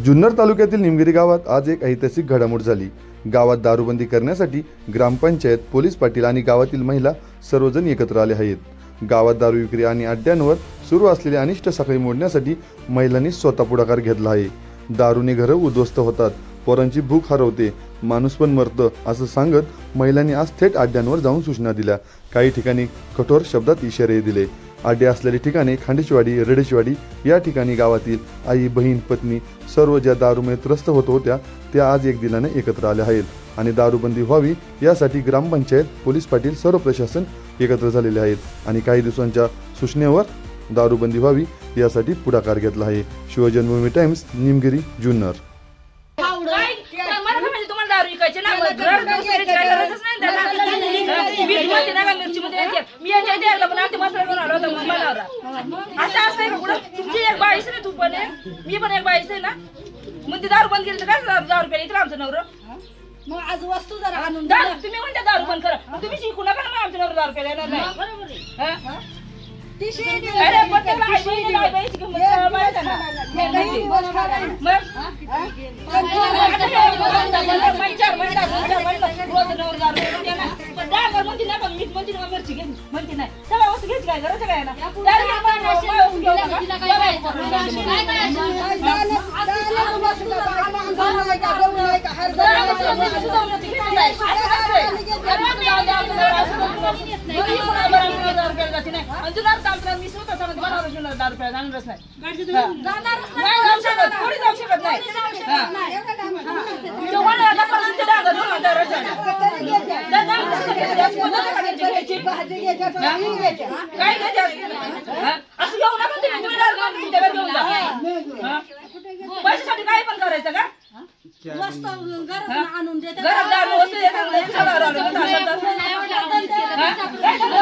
जुन्नर तालुक्यातील निमगिरी गावात आज एक ऐतिहासिक घडामोड झाली. गावात दारूबंदी करण्यासाठी ग्रामपंचायत पोलीस पाटील आणि गावातील महिला सर्वजण एकत्र आले आहेत. गावात दारू विक्री आणि अड्ड्यांवर सुरू असलेले अनिष्ट साखळी मोडण्यासाठी महिलांनी स्वतः पुढाकार घेतला आहे. दारूने घरं उद्ध्वस्त होतात. पोरांची भूक हरवते. माणूस पण मरतं असं सांगत महिलांनी आज थेट अड्ड्यांवर जाऊन सूचना दिल्या. काही ठिकाणी कठोर शब्दात इशारे दिले. अड्डे असलेल्या ठिकाणी खांडेशवाडी रेडेशवाडी या ठिकाणी गावातील आई बहीण पत्नी सर्व ज्या दारूमुळे त्रस्त होत होत्या त्या आज एक दिलाने एकत्र आल्या आहेत. आणि दारूबंदी व्हावी यासाठी ग्रामपंचायत पोलीस पाटील सर्व प्रशासन एकत्र झालेले आहेत. आणि काही दिवसांच्या सूचनेवर दारूबंदी व्हावी यासाठी पुढाकार घेतला आहे. शिवजन्मभूमी टाइम्स निमगिरी जुन्नर. काय? मला काय माहिती तुम्हाला दारू विकायची ना मग घर दुसरीकडे काय गरजच नाही त्यांना. मीठमध्ये नका मिरची मध्ये येते. मी यांच्या इथे एकदा पण आमचे मसाला घेऊन आलो होता मग मनावरा. असं असतंय का कुठं? तुमची एक बाईस आहे ना तू पण आहे. मी पण एक बाईस आहे ना मग ती दारू बंद केली तर काय दारू दारू प्यायला आमचं नवरं मग आज वस्तू जरा आणून दारू तुम्ही म्हणता दारू बंद करा मग तुम्ही शिकू नका ना मग आमच्या नवरं दारू प्यायला येणार नाही हा? ती शिडी अरे पण त्याला आई बहिणीला आई बहिणीची किंमत कळायला पाहिजे ना. मग जाऊ शकत नाही काय असं घेऊ नका तुम्ही तुम्ही दारू मागून तुमच्याकडे घेऊन जा हा? पैशासाठी काय पण करायचं का वस्तू घरात आणून देते घरात दारू वस्तू येतात नाही, सगळं दारू येतात, असं दारू. हा? काय रुपये असं काय असं घेऊन जा तुम्ही माझ्या सासरा मी राहते, एकदा सुद्धा आमच्या मसाला घेऊन आलो नाही मला. तुम्ही पाहिलं होतं का मसाला? मग मी आमच्या आलो तुमच्या आवाजाकडे ते घेऊन आलो इथं. गहू. दारूवाल्याला आणून देतो दारूवाल्याला धंद्यावाल्याला आणून देतो नाही, होण्याची बाबा देतोय.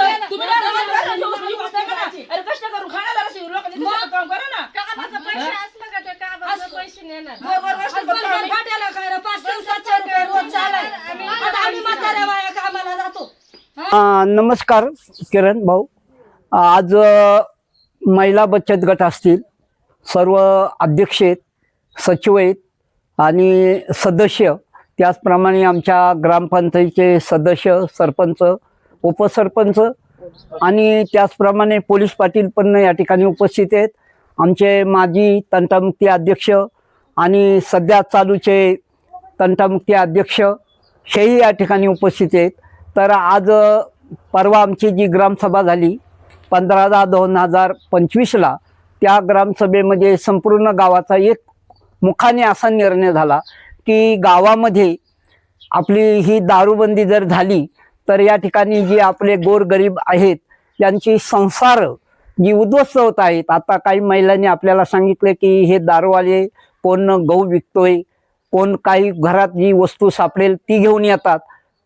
तुम्ही. बरोबर कष्ट. फाट्याला काय रे, सातशे रुपये रोज चालाय आता आम्ही म्हाताऱ्या बाया कामाला जातो. नमस्कार किरण भाऊ. आज महिला बचत गट असतील. सर्व अध्यक्ष आहेत सचिव आहेत आणि सदस्य. त्याचप्रमाणे आमच्या ग्रामपंचायतीचे सदस्य सरपंच उपसरपंच आणि त्याचप्रमाणे पोलीस पाटील पण या ठिकाणी उपस्थित आहेत. आमचे माजी तंटामुक्ती अध्यक्ष आणि सध्या चालूचे तंटामुक्ती अध्यक्ष हेही या ठिकाणी उपस्थित आहेत. तर आज परवा आमची जी ग्रामसभा झाली पंधरा दहा दोन हजार पंचवीसला त्या ग्रामसभेमध्ये संपूर्ण गावाचा एक मुखाने असा निर्णय झाला की गावामध्ये आपली ही दारूबंदी जर झाली तर या ठिकाणी जी आपले गोरगरीब आहेत त्यांची संसार जी उद्ध्वस्त होत आहेत आता काही महिलांनी आपल्याला सांगितलं की हे दारूवाले कोण गहू विकतोय कोण काही घरात जी वस्तू सापडेल ती घेऊन येतात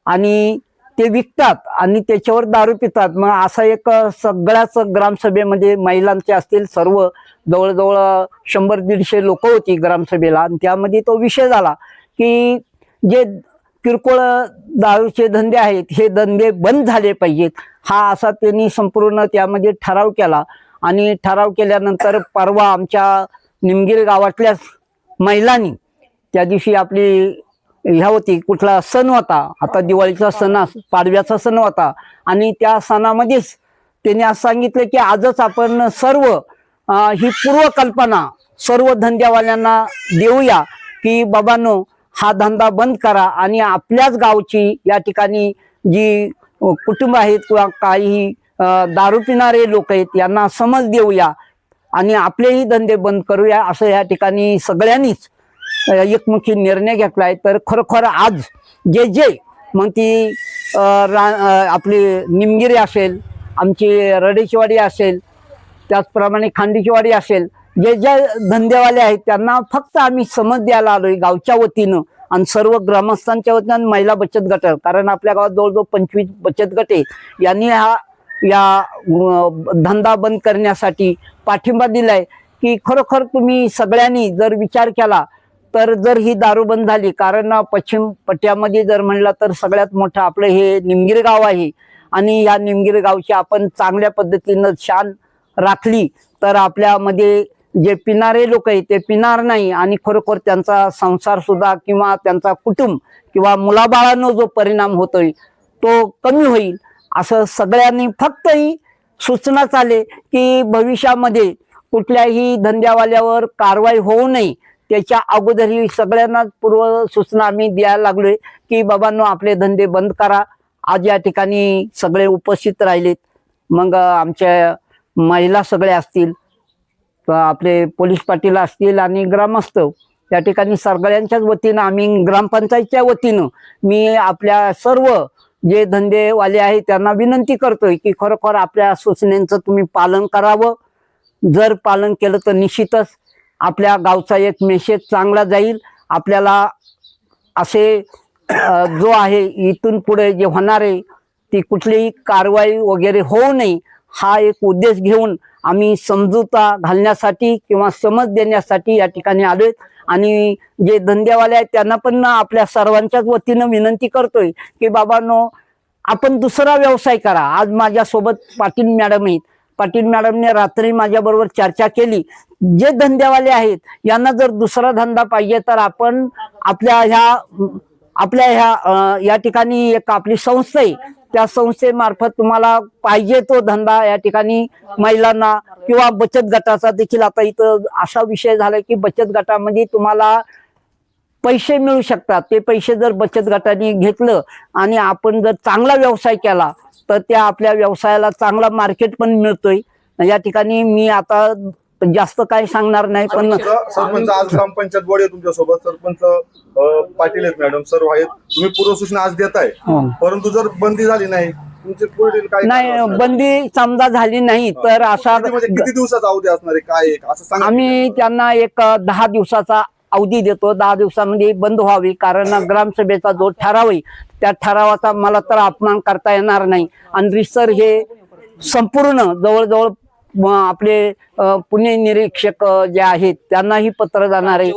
आणि ते विकतात आणि त्याच्यावर दारू पितात. मग असा एक सगळ्याच ग्रामसभेमध्ये महिलांचे असतील सर्व जवळजवळ शंभर दीडशे लोक होती ग्रामसभेला आणि त्यामध्ये तो विषय झाला की जे किरकोळ दारूचे धंदे आहेत हे धंदे बंद झाले पाहिजेत. हा असा त्यांनी संपूर्ण त्यामध्ये ठराव केला. आणि ठराव केल्यानंतर परवा आमच्या निमगिर गावातल्याच महिलांनी त्या दिवशी आपली ह्या होती कुठला सण होता. आता दिवाळीचा सण अस- पाडव्याचा सण होता. आणि त्या सणामध्येच त्यांनी असं सांगितलं की आजच आपण सर्व ही पूर्वकल्पना सर्व धंद्यावाल्यांना देऊया की बाबांनो हा धंदा बंद करा आणि आपल्याच गावची या ठिकाणी जी कुटुंब आहेत किंवा काही दारू पिणारे लोक आहेत यांना समज देऊया आणि आपलेही धंदे बंद करूया असं या ठिकाणी सगळ्यांनीच एकमुखी निर्णय घेतला आहे तर खरोखर आज जे जे मग ती रा आपली निमगिरी असेल आमची रडेचीवाडी असेल त्याचप्रमाणे खांडीचीवाडी असेल जे जे धंदेवाले आहेत त्यांना फक्त आम्ही समज द्यायला आलोय गावच्या वतीनं. आणि सर्व ग्रामस्थांच्या वतीनं आणि महिला बचत गट कारण आपल्या गावात जवळजवळ पंचवीस बचत गटे यांनी हा या धंदा बंद करण्यासाठी पाठिंबा दिलाय की खरोखर तुम्ही सगळ्यांनी जर विचार केला तर जर ही दारू बंद झाली कारण पश्चिम पट्ट्यामध्ये जर म्हणलं तर सगळ्यात मोठं आपलं हे निमगीर गाव आहे. आणि या निमगीर गावची आपण चांगल्या पद्धतीनं शान राखली तर आपल्यामध्ये जे पिणारे लोक आहेत ते पिणार नाही आणि खरोखर त्यांचा संसार सुद्धा किंवा त्यांचा कुटुंब किंवा मुलाबाळांनो जो परिणाम होतोय तो कमी होईल. असं सगळ्यांनी फक्त ही सूचना चाले की भविष्यामध्ये कुठल्याही धंद्यावाल्यावर कारवाई होऊ नये. त्याच्या अगोदर ही सगळ्यांना पूर्व सूचना आम्ही द्यायला लागलोय की बाबांनो आपले धंदे बंद करा. आज या ठिकाणी सगळे उपस्थित राहिलेत. मग आमच्या महिला सगळ्या असतील. आपले पोलीस पाटील असतील आणि ग्रामस्थ या ठिकाणी सगळ्यांच्याच वतीनं आम्ही ग्रामपंचायतच्या वतीनं मी आपल्या सर्व जे धंदेवाले आहे त्यांना विनंती करतोय की खरोखर आपल्या सूचनेचं तुम्ही पालन करावं. जर पालन केलं तर निश्चितच आपल्या गावचा एक मेसेज चांगला जाईल. आपल्याला असे जो आहे इथून पुढे जे होणार आहे ती कुठलीही कारवाई वगैरे होऊ नये. हा एक उद्देश घेऊन आम्ही समजूता घालण्यासाठी किंवा समज देण्यासाठी या ठिकाणी आलोय. आणि जे धंदेवाले आहेत त्यांना पण आपल्या सर्वांच्याच वतीनं विनंती करतोय की बाबांनो आपण दुसरा व्यवसाय करा. आज माझ्यासोबत पाटील मॅडम आहेत. पाटील मॅडमने रात्री माझ्याबरोबर चर्चा केली. जे धंदेवाले आहेत यांना जर दुसरा धंदा पाहिजे तर आपण आपल्या ह्या आपल्या ह्या या ठिकाणी एक आपली संस्था आहे. त्या संस्थेमार्फत तुम्हाला पाहिजे तो धंदा या ठिकाणी महिलांना किंवा बचत गटाचा देखील. आता इथं असा विषय झालाय की बचत गटामध्ये तुम्हाला पैसे मिळू शकतात. ते पैसे जर बचत गटाने घेतलं आणि आपण जर चांगला व्यवसाय केला तर त्या आपल्या व्यवसायाला चांगला मार्केट पण मिळतोय. या ठिकाणी मी आता जास्त काही सांगणार नाही पण सरपंच आज ग्रामपंचायत बोर्ड आहे तुमच्यासोबत. सरपंच अं, पाटील आहेत मॅडम सर्व आहेत. तुम्ही पूर्व सूचना आज देताय. हं. परंतु जर बंदी झाली नाही तुमचे पुढील काय? नाही बंदी समजा झाली नाही तर किती म्हणजे किती दिवसाचा अवधी असणार आहे? काय आहे? असं सांगा. आम्ही त्यांना एक अ, दहा दिवसाचा अवधी देतो. दहा दिवसामध्ये बंद व्हावी कारण ग्रामसभेचा जो ठराव आहे त्या ठरावाचा मला तर अपमान करता येणार नाही. आणि रिसर हे संपूर्ण जवळजवळ आपले पुणे निरीक्षक जे आहेत त्यांनाही पत्र जाणार आहे.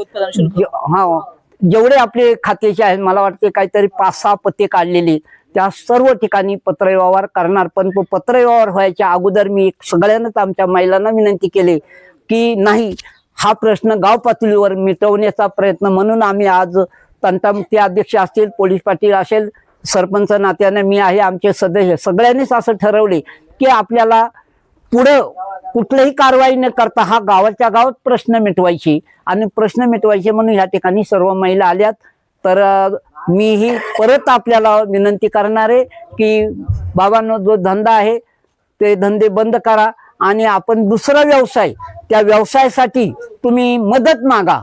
हा जेवढे आपले खात्याचे आहेत मला वाटते काहीतरी पाच सहा पत्ते काढलेले. त्या सर्व ठिकाणी पत्रव्यवहार करणार. पण तो पत्रव्यवहार व्हायच्या अगोदर मी सगळ्यांनाच आमच्या महिलांना विनंती केली की नाही हा प्रश्न गाव पातळीवर मिटवण्याचा प्रयत्न. म्हणून आम्ही आज तंटामुक्ती अध्यक्ष असतील पोलीस पाटील असेल सरपंच नात्याने मी आहे आमचे सदस्य सगळ्यांनीच असं ठरवले की आपल्याला पुढं कुठलंही कारवाई न करता हा गावाच्या गावात प्रश्न मिटवायची. आणि प्रश्न मिटवायचे म्हणून या ठिकाणी सर्व महिला आल्यात. तर मीही परत आपल्याला विनंती करणार आहे की बाबांनो जो धंदा आहे ते धंदे बंद करा. आणि आपण दुसरा व्यवसाय त्या व्यवसायासाठी तुम्ही मदत मागा.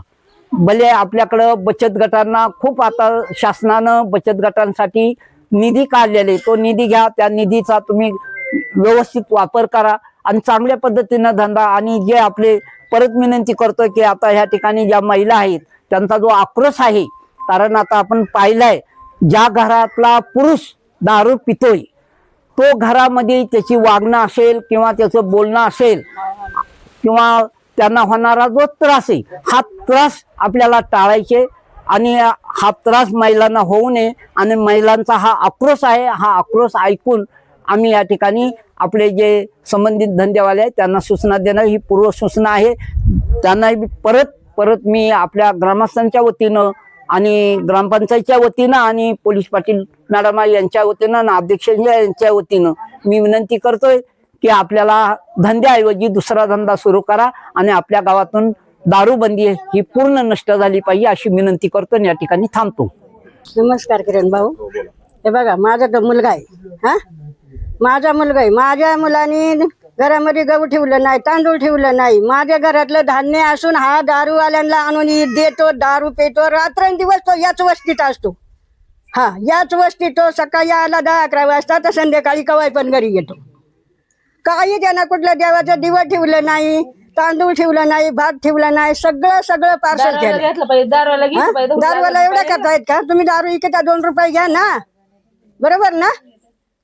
भले आपल्याकडं बचत गटांना खूप आता शासनानं बचत गटांसाठी निधी काढलेले तो निधी घ्या त्या निधीचा तुम्ही व्यवस्थित वापर करा. आणि चांगल्या पद्धतीनं धंदा आणि जे आपले परत विनंती करतो की आता ह्या ठिकाणी ज्या महिला आहेत त्यांचा जो आक्रोश आहे कारण आता आपण पाहिलंय ज्या घरातला पुरुष दारू पितोय तो घरामध्ये त्याची वागणं असेल किंवा त्याचं बोलणं असेल किंवा त्यांना होणारा जो त्रास आहे हा त्रास आपल्याला टाळायचे आणि हा त्रास महिलांना होऊ नये आणि महिलांचा हा आक्रोश आहे हा आक्रोश ऐकून आम्ही या ठिकाणी आपले जे संबंधित धंदेवाले आहेत त्यांना सूचना देणं ही पूर्व सूचना आहे. त्यांना परत परत मी आपल्या ग्रामस्थांच्या वतीनं आणि ग्रामपंचायतच्या वतीनं आणि पोलीस पाटील मॅडम यांच्या वतीनं आणि अध्यक्ष यांच्या वतीनं मी विनंती करतोय की आपल्याला धंद्याऐवजी दुसरा धंदा सुरू करा आणि आपल्या गावातून दारूबंदी ही पूर्ण नष्ट झाली पाहिजे अशी विनंती करतो आणि या ठिकाणी थांबतो. नमस्कार किरण भाऊ. हे बघा माझा मुलगा आहे. हा? माझा मुलगा आहे. माझ्या मुलाने घरामध्ये गहू ठेवलं नाही तांदूळ ठेवलं नाही. माझ्या घरातलं धान्य असून हा दारूवाल्यांना आणून देतो दारू पेतो रात्रंदिवस तो याच वस्तीत असतो. हा याच वस्तीत तो सकाळी आला दहा अकरा वाजता तर संध्याकाळी कवाय पण घरी येतो. काही त्यांना कुठलं देवाचं दिवं ठेवलं नाही तांदूळ ठेवलं नाही भात ठेवला नाही सगळं सगळं पार्सल पाहिजे दारूला हा? घेतलं पाहिजे दारूवाला एवढा करतायत का तुम्ही दारू इकता दोन रुपये घ्या ना. बरोबर ना?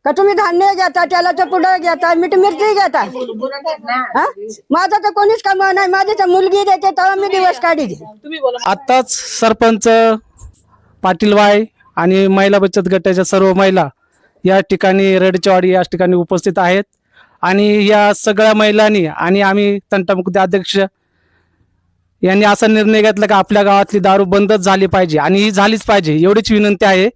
का तुम्ही धान्य घेता त्याला तर पुढं घेता मीठ मिरची घेता हा? माझं तर कोणीच कमाव नाही माझी तर मुलगी देते तेव्हा मी दिवस काढी आत्ताच सरपंच पाटीलबाई आणि महिला बचत गटाच्या सर्व महिला या ठिकाणी रेडचेवाडी या ठिकाणी उपस्थित आहेत. आणि या सगळ्या महिलांनी आणि आम्ही तंटामुक्ती अध्यक्ष यांनी असा निर्णय घेतला की आपल्या गावातली दारू बंदच झाली पाहिजे आणि ही झालीच पाहिजे एवढीच विनंती आहे.